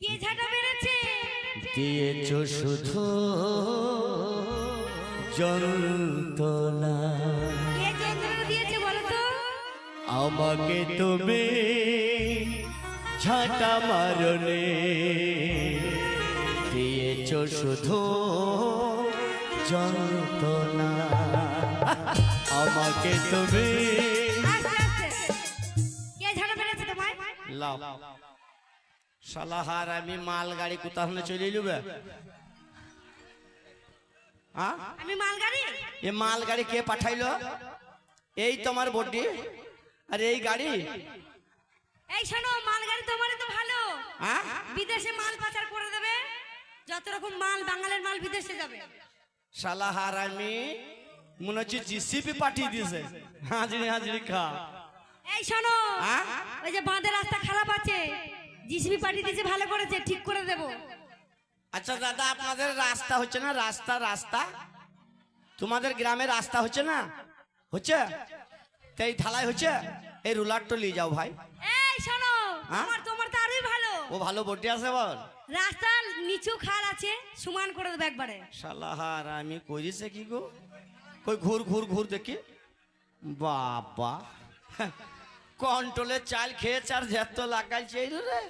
কে ঝাঁটা মেরেছে? দিয়েছ শুধু যন্ত্রণা। কে যন্ত্রণা দিয়েছে বলো তো? আমাকে তুমি ঝাঁটা মারলে দিয়েছ শুধু যন্ত্রণা। আমাকে তুমি আস্তে আস্তে কে ঝাঁটা মেরেছে তোমায় লাও সালাহার আমি মালগাড়ি কোথাও চলে হ্যাঁ আমি মালগাড়ি? এ মালগাড়ি কে পাঠাইলো? এই তোমার বডি আর এই গাড়ি? এই শোনো মালগাড়ি তোমারই তো ভালো। বিদেশে মাল পাচার করে দেবে যত রকম মাল বাঙালির মাল বিদেশে যাবে। সালাহার আমি মনে হচ্ছে জিসিপি পাঠিয়ে দিয়েছে। হাজরি হাজরি খা। এই শোনো? ওই যে বাঁধের রাস্তা খারাপ আছে জিসিবি পাঠিয়ে দিয়েছে ভালো করেছে ঠিক করে দেবো। আচ্ছা দাদা আপনাদের রাস্তা হচ্ছে না রাস্তা রাস্তা? তোমাদের গ্রামে রাস্তা হচ্ছে না? হচ্ছে? তো এই ঢালাই হচ্ছে? এই রুলারটা নিয়ে যাও ভাই। এই শোনো হ্যাঁ? তোমার তো আরোই ভালো। ও ভালো বডি আছে বল। রাস্তা নিচু খাল আছে সমান করে দেবে একবারে। সালাহার আমি করিছে কি গো? কই ঘুর ঘুর ঘুর দেখি। বাবা কন্ট্রোলে চাল খেয়েছে আর যেত লাগাইছে এই রে।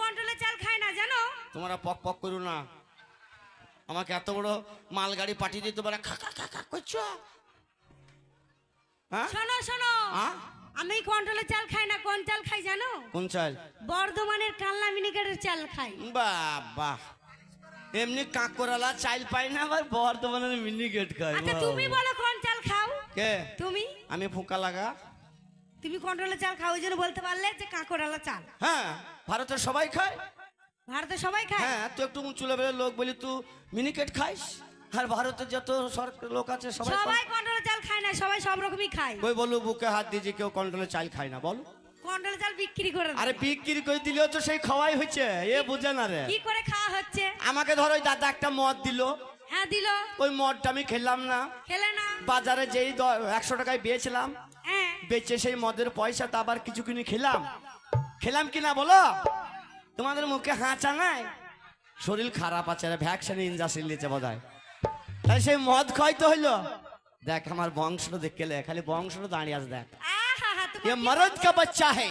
কন্ট্রোলে চাল খাই না জানো? তোমরা পক পক করো না। আমাকে এত বড় মালগাড়ি পাঠিয়ে দিতে পারে খা খা খা খা করছ? হ্যাঁ? শোনো শোনো। হ্যাঁ? আমি কন্ট্রোলে চাল খাই না কোন চাল খাই জানো? কোন চাল? বর্ধমানের কালনা মিনিকেটের চাল খাই। বাবা। এমনি কাঁকড়ালা চাল পাই না আবার বর্ধমানের মিনি গেট খাই আচ্ছা তুমি বলো কোন চাল খাও? কে? তুমি? আমি ফুকা লাগা। তুমি কন্ট্রোলে চাল খাও ওই জন্য বলতে পারলে যে কাঁকড়ালা চাল। হ্যাঁ। ভারতের সবাই খায়? ভারতে সবাই খায়? হ্যাঁ তুই একটু উঁচু লেভেলের লোক বলি তুই মিনিকেট খাইস? আর ভারতের যত সরকার লোক আছে সবাই সবাই কন্ট্রোলে চাল খায় না সবাই সব রকমই খায়। কই বলু বুকে হাত দিয়ে যে কেউ কন্ট্রোলে চাল খায় না বল। কন্ট্রোলে চাল বিক্রি করে। আরে বিক্রি করে দিলেও তো সেই খাওয়াই হচ্ছে এ বুঝে না রে। কি করে খাওয়া হচ্ছে? আমাকে ধরো ওই দাদা একটা মদ দিল। হ্যাঁ দিল। ওই মদটা আমি খেলাম না। খেলে না। বাজারে যেই একশো টাকায় বেচলাম হ্যাঁ। বেচে সেই মদের পয়সা তা আবার কিছু কিনে খেলাম। খেলাম কিনা বলো তোমাদের মুখে হাঁচা নাই শরীর খারাপ আছে ভ্যাকসিন ইঞ্জাসিন নিচে বোধ হয় তাই সেই মদ খাইতে হইলো দেখ আমার বংশটা দেখে লে খালি বংশটা দাঁড়িয়ে আছে দেখ আহা তোমার ये কি मर्द का बच्चा है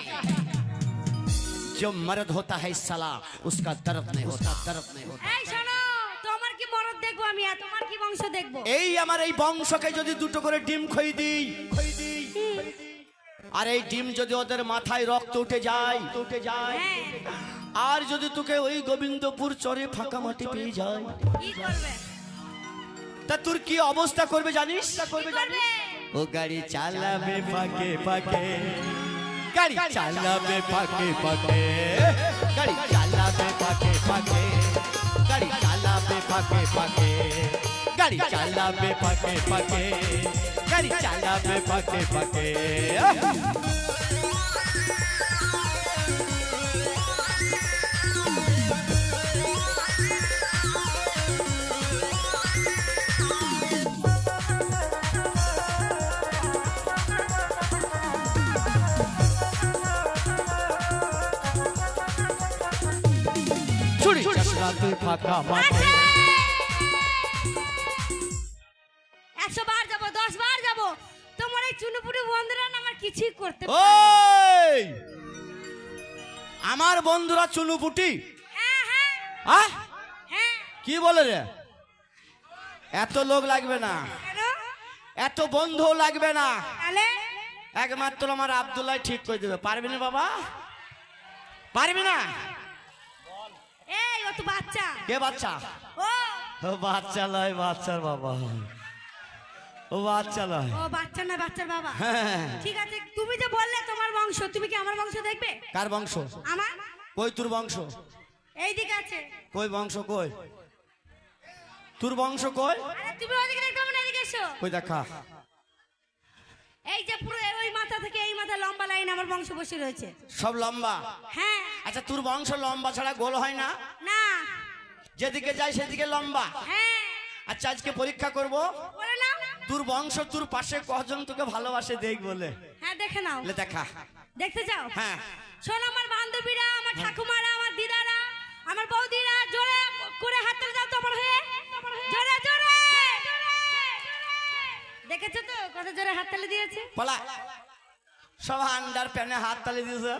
जो मर्द होता है साला उसका दर्द नहीं होता दर्द नहीं होता এই শোনো তোমার কি মরদ দেখবো আমি আর তোমার কি বংশ দেখবো এই আমার এই বংশকে যদি দুটো করে ডিম খই দিই খই দিই আর এই ডিম যদি ওদের মাথায় রক্ত উঠে যায় উঠে যায় হ্যাঁ। আর যদি তোকে ওই গোবিন্দপুর চরে ফাঁকা মাটি পেয়ে যায়। তা তোর কি অবস্থা করবে জানিস? করবে? ও গাড়ি চালাবে ফাঁকে ফাঁকে। গাড়ি চালাবে ফাঁকে ফাঁকে। গাড়ি চালাবে ফাঁকে ফাঁকে। গাড়ি চালাবে ফাঁকে ফাঁকে। গাড়ি চালাবে ফাঁকে ফাঁকে। গাড়ি চালাবে ফাঁকে ফাঁকে। তুই ফাঁকা মাঠে। করতে ওই! আমার বন্ধুরা চুনুপুটি হ্যাঁ হ্যাঁ হ্যাঁ। কি বলে রে? এত লোক লাগবে না। এত বন্ধু লাগবে না। একমাত্র আমার আবদুল্লাহ ঠিক করে দেবে। পারবি না বাবা? পারবি না? এই ও তো বাচ্চা। কে বাচ্চা? ও। বাচ্চা লয় বাচ্চার বাবা। ও বাচ্চা লয় ও বাচ্চা না বাচ্চার বাবা। হ্যাঁ। ঠিক আছে তুমি যে বললে তোমার বংশ তুমি কি আমার বংশ দেখবে? কার বংশ? আমার? কই তোর বংশ? এই দিকে আছে। কই বংশ কই? তোর বংশ কই? আরে তুমি ওদিকে দেখতে না এদিকে এসো। কই দেখা? এই যে পুরো ওই মাথা থেকে এই মাথা লম্বা লাইন আমার বংশ বসে রয়েছে। সব লম্বা? হ্যাঁ। আচ্ছা তোর বংশ লম্বা ছাড়া গোল হয় না? না। যেদিকে যায় সেদিকে লম্বা? হ্যাঁ। আচ্ছা আজকে পরীক্ষা করব? তোর বংশ তোর পাশে কজন তোকে ভালোবাসে দেখ বলে। হ্যাঁ দেখে নাও। দেখা। দেখতে চাও? হ্যাঁ। শোন আমার বান্ধবীরা আমার ঠাকুমারা আমার দিদারা আমার বৌদিরা জোরে করে হাত তুলে দাও তোমার হয়ে। জোরে জোরে। দেখেছ তো কত জোরে হাত তালি দিয়েছে? বলা সব আন্ডার প্যানে হাত তালি দিয়েছে।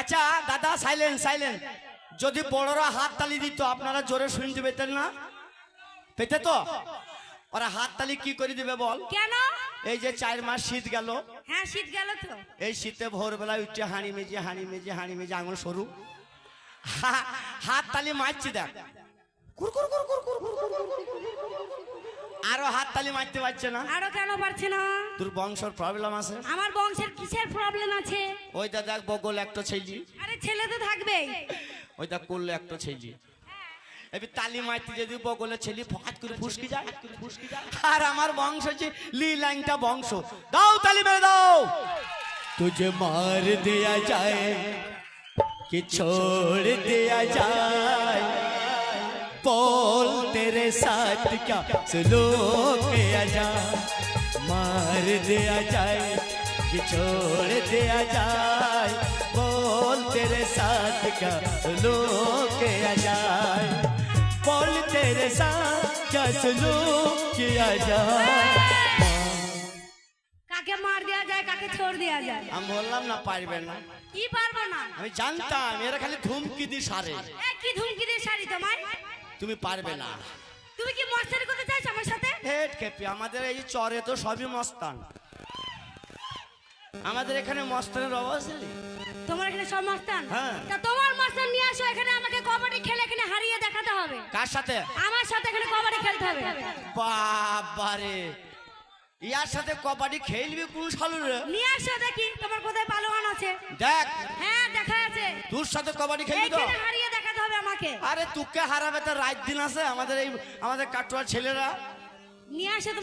আচ্ছা দাদা সাইলেন্ট সাইলেন্ট যদি বড়রা হাত তালি দিত আপনারা জোরে শুনতে পেতেন না? পেতে তো? ওরা হাত তালি কি করে দিবে বল কেন এই যে চার মাস শীত গেল হ্যাঁ শীত গেল তো এই শীতে ভোরবেলা উঠছে হাঁড়ি মেজে হাঁড়ি মেজে হাঁড়ি মেজে আঙুল সরু হাত তালি মারছি দেখ আরও হাত তালি মারতে পারছে না আরও কেন পারছে না তোর বংশের প্রবলেম আছে আমার বংশের কিসের প্রবলেম আছে ওইটা দেখ বগল একটা ছেলে আরে ছেলে তো থাকবেই ওইটা করলে একটা ছেলে এবার তালি মারতে যদি বগলে ছেলি ফাট করে ফুসকি যায় ফুসকি যায় আর আমার বংশ হচ্ছে লি লাইনটা বংশ দাও তালি মেরে দাও तुझे मार दिया जाए कि छोड़ दिया जाए बोल तेरे साथ क्या सलूक किया जाए मार दिया जाए कि छोड़ दिया जाए बोल तेरे साथ क्या सलूक किया जाए बोल तेरे साथ क्या सलूक किया जाए কাকে মার দেওয়া যায় কাকে ছোড় দেওয়া যায় আমি বললাম না পারবেন না কি পারবো না আমি জানতাম এরা খালি ধুমকি দি সারে এ কি ধুমকি দিয়ে শাড়ি তোমার তুমি পারবে না তুমি কি মস্তানি করতে চাইছো আমার সাথে হেড খেপি আমাদের এই চরে তো সবই মস্তান আমাদের এখানে মস্তানের অবস্থা নেই তোমার এখানে সব মস্তান হ্যাঁ। তা তোমার মস্তান নিয়ে আসো এখানে আমাকে কবাডি খেলে এখানে হারিয়ে দেখাতে হবে। কার সাথে? আমার সাথে এখানে কবাডি খেলতে হবে। বাবারে। ইয়ার সাথে কবাডি খেলবি কোন সালু রে? নিয়ে আসো দেখি তোমার কোথায় পালোয়ান আছে। দেখ। হ্যাঁ দেখা আছে। তোর সাথে কবাডি খেলবি তো? এইখানে হারিয়ে দেখাতে হবে আমাকে। আরে তোকে হারাবে তো রাত দিন আছে আমাদের এই আমাদের কাটোয়ার ছেলেরা। নিয়ে আসো তোমার